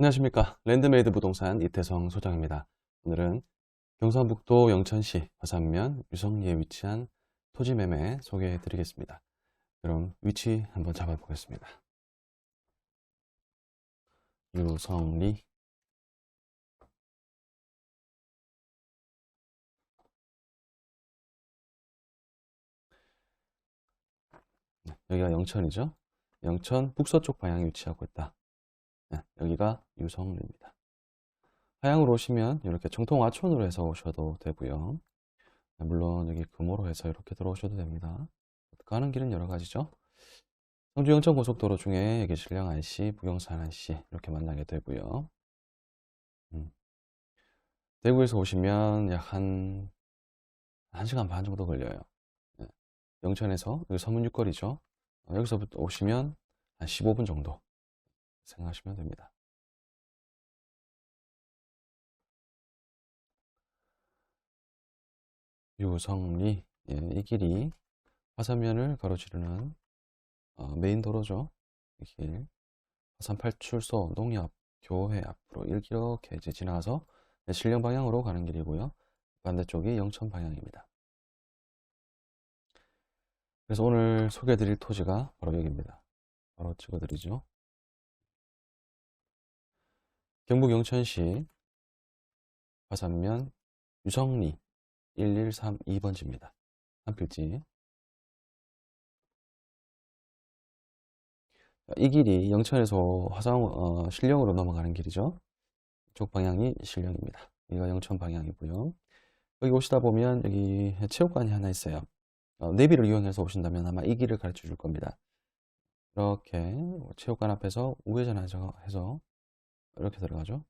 안녕하십니까. 랜드메이드 부동산 이태성 소장입니다. 오늘은 경상북도 영천시 화산면 유성리에 위치한 토지 매매 소개해 드리겠습니다. 그럼 위치 한번 잡아 보겠습니다. 유성리 네, 여기가 영천이죠. 영천 북서쪽 방향에 위치하고 있다. 네, 여기가 유성리입니다. 하양으로 오시면 이렇게 정통 와촌으로 해서 오셔도 되고요. 네, 물론 여기 금호로 해서 이렇게 들어오셔도 됩니다. 가는 길은 여러 가지죠. 성주 영천 고속도로 중에 여기 신령 IC, 부경산 IC 이렇게 만나게 되고요. 음. 대구에서 오시면 약 한 1시간 반 정도 걸려요. 네. 영천에서 여기 서문 육거리죠. 어, 여기서부터 오시면 한 15분 정도 생각하시면 됩니다. 유성리, 예, 이 길이 화산면을 가로지르는 어, 메인 도로죠. 이 길, 화산 팔출소 농협 교회 앞으로 이렇게 이제 지나가서 네, 신령 방향으로 가는 길이고요. 반대쪽이 영천 방향입니다. 그래서 오늘 소개해드릴 토지가 바로 여기입니다. 바로 찍어드리죠. 경북 영천시 화산면 유성리 1132번지입니다. 한 필지. 이 길이 영천에서 화성 어, 신령으로 넘어가는 길이죠. 이쪽 방향이 신령입니다. 여기가 영천 방향이고요. 여기 오시다 보면 여기 체육관이 하나 있어요. 어, 내비를 이용해서 오신다면 아마 이 길을 가르쳐 줄 겁니다. 이렇게 체육관 앞에서 우회전해서 이렇게 들어가죠.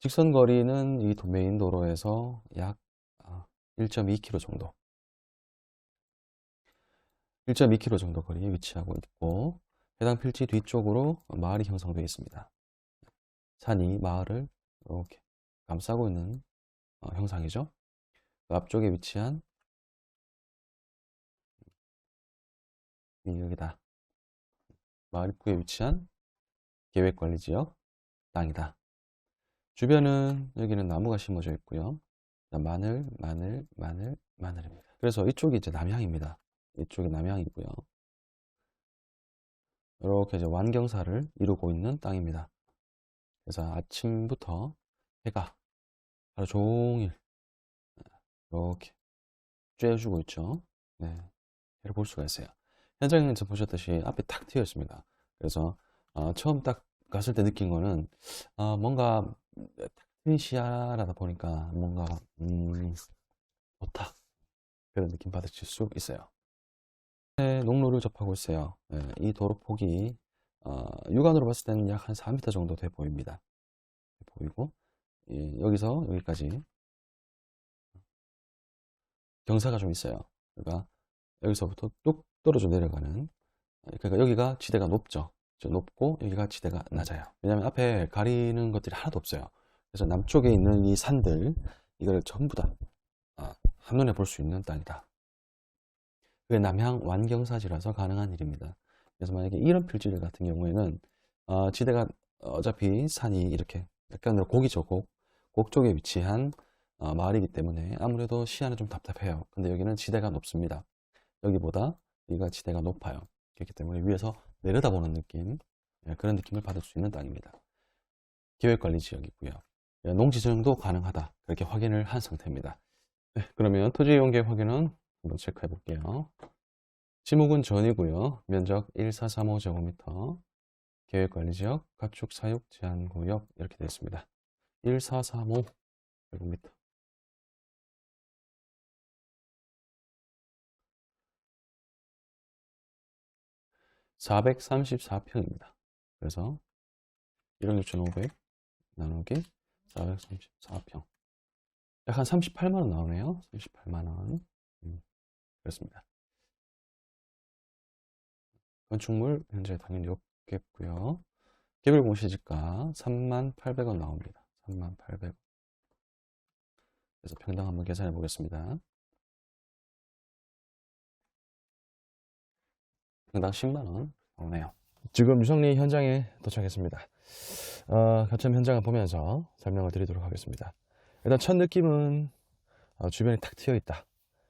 직선 거리는 이 메인 도로에서 약 1.2km 정도. 1.2km 정도 거리에 위치하고 있고, 해당 필지 뒤쪽으로 마을이 형성되어 있습니다. 산이 마을을 이렇게 감싸고 있는 어, 형상이죠. 그 앞쪽에 위치한 이 여기다. 마을 입구에 위치한 계획관리지역 땅이다. 주변은 여기는 나무가 심어져 있고요. 마늘, 마늘, 마늘, 마늘입니다. 그래서 이쪽이 이제 남향입니다. 이쪽이 남향이고요. 이렇게 이제 완경사를 이루고 있는 땅입니다. 그래서 아침부터 해가 하루 종일 이렇게 쬐주고 있죠. 네, 해를 볼 수가 있어요. 현장에서 보셨듯이 앞에 탁 트여 있습니다. 그래서 어, 처음 딱 갔을 때 느낀 거는 어, 뭔가 트인 시야라다 보니까 뭔가 음, 좋다 그런 느낌 받으실 수 있어요. 네, 농로를 접하고 있어요. 네, 이 도로 폭이 어, 육안으로 봤을 때는 약 한 4m 정도 돼 보입니다. 보이고 예, 여기서 여기까지 경사가 좀 있어요. 그러니까 여기서부터 뚝 떨어져 내려가는 그러니까 여기가 지대가 높죠. 높고 여기가 지대가 낮아요. 왜냐하면 앞에 가리는 것들이 하나도 없어요. 그래서 남쪽에 있는 이 산들 이걸 전부 다 아, 한눈에 볼 수 있는 땅이다. 그게 남향 완경사지라서 가능한 일입니다. 그래서 만약에 이런 필지들 같은 경우에는 어, 지대가 어차피 산이 이렇게 약간 고기죠 곡, 곡 쪽에 위치한 어, 마을이기 때문에 아무래도 시야는 좀 답답해요. 근데 여기는 지대가 높습니다. 여기보다 여기가 지대가 높아요. 그렇기 때문에 위에서 내려다보는 느낌 예, 그런 느낌을 받을 수 있는 땅입니다. 계획관리 지역이고요. 예, 농지정도 가능하다 그렇게 확인을 한 상태입니다. 네, 그러면 토지 이용계획 확인은 한번 체크해 볼게요. 지목은 전이고요. 면적 1435제곱미터 계획관리지역 가축 사육 제한구역 이렇게 되어 있습니다. 1435제곱미터 434평입니다. 그래서 1억 6,500 나누기 434평. 약 한 38만원 나오네요. 38만원. 음, 그렇습니다. 건축물 현재 당연히 없겠고요. 개별 공시지가 38,800원 나옵니다. 38,800원. 그래서 평당 한번 계산해 보겠습니다. 당 10만원 나오네요. 지금 유성리 현장에 도착했습니다. 어, 거점 현장을 보면서 설명을 드리도록 하겠습니다. 일단 첫 느낌은 어, 주변이 탁 트여 있다.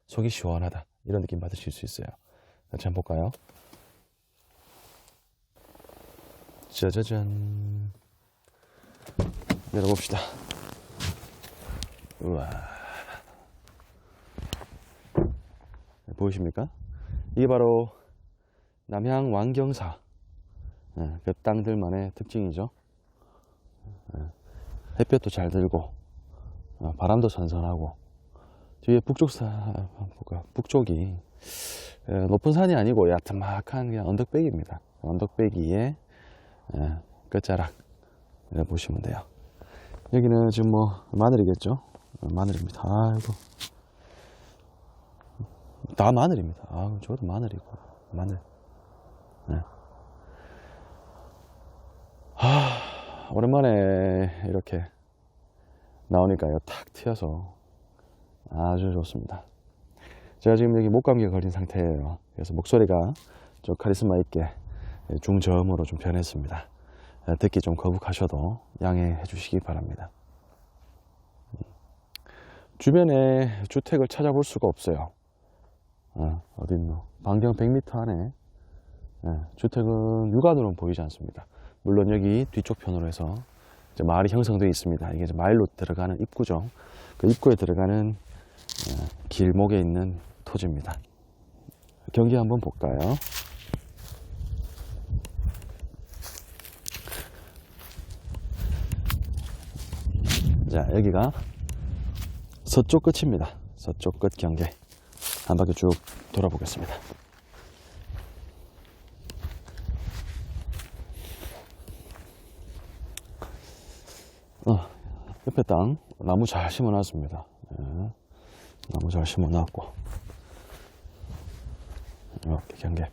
속이 시원하다. 이런 느낌 받으실 수 있어요. 같이 한번 볼까요? 짜자잔. 내려봅시다. 우와. 보이십니까? 이게 바로 남향 왕경사 예, 그 땅들만의 특징이죠. 예, 햇볕도 잘 들고 어, 바람도 선선하고 뒤에 북쪽 사 뭐가 북쪽이 예, 높은 산이 아니고 야트막한 그냥 언덕배기입니다. 언덕배기에 예, 끝자락 보시면 돼요. 여기는 지금 뭐 마늘이겠죠? 어, 마늘입니다. 아이고 다 마늘입니다. 아, 저것도 마늘이고 마늘. 네. 하, 오랜만에 이렇게 나오니까요, 탁 튀어서 아주 좋습니다. 제가 지금 여기 목감기에 걸린 상태예요. 그래서 목소리가 좀 카리스마 있게 중저음으로 좀 변했습니다. 듣기 좀 거북하셔도 양해해 주시기 바랍니다. 주변에 주택을 찾아볼 수가 없어요. 어, 어딨노? 반경 100m 안에 예, 주택은 육안으로는 보이지 않습니다. 물론 여기 뒤쪽 편으로 해서 이제 마을이 형성되어 있습니다. 이게 이제 마을로 들어가는 입구죠. 그 입구에 들어가는 예, 길목에 있는 토지입니다. 경기 한번 볼까요? 자, 여기가 서쪽 끝입니다. 서쪽 끝 경계. 한 바퀴 쭉 돌아보겠습니다. 어, 옆에 땅 나무 잘 심어놨습니다. 예, 나무 잘 심어놨고 이렇게 경계.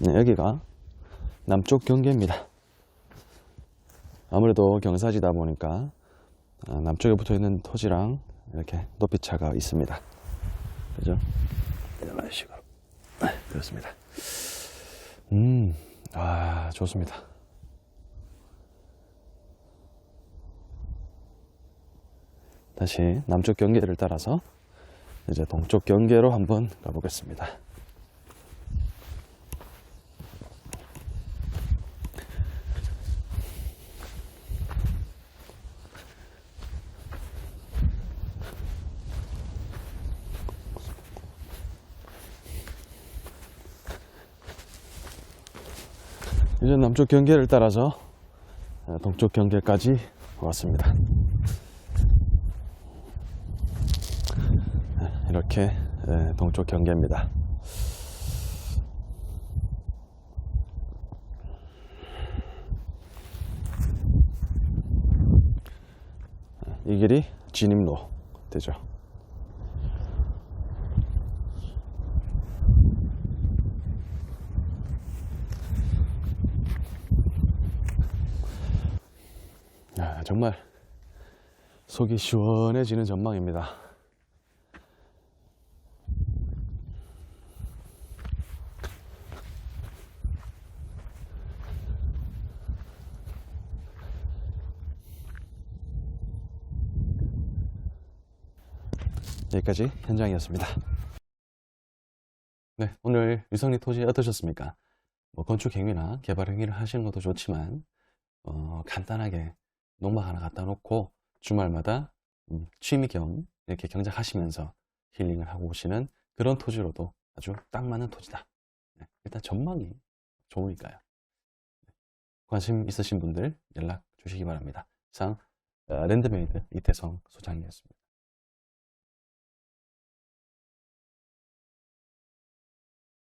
네, 여기가 남쪽 경계입니다. 아무래도 경사지다 보니까 아, 남쪽에 붙어 있는 토지랑 이렇게 높이 차가 있습니다. 그죠? 이런 식으로. 네, 그렇습니다. 음, 아, 좋습니다. 다시 남쪽 경계를 따라서 이제 동쪽 경계로 한번 가보겠습니다. 이제 남쪽 경계를 따라서 어, 동쪽 경계까지 왔습니다. 네, 이렇게 예, 동쪽 경계입니다. 이 길이 진입로 되죠. 아, 정말 속이 시원해지는 전망입니다. 여기까지 현장이었습니다. 네, 오늘 유성리 토지 어떠셨습니까? 뭐 건축 행위나 개발 행위를 하시는 것도 좋지만 어, 간단하게 농막 하나 갖다 놓고 주말마다 음, 취미 겸 이렇게 경작하시면서 힐링을 하고 오시는 그런 토지로도 아주 딱 맞는 토지다. 네, 일단 전망이 좋으니까요. 관심 있으신 분들 연락 주시기 바랍니다. 이상 어, 랜드메이드 이태성 소장이었습니다.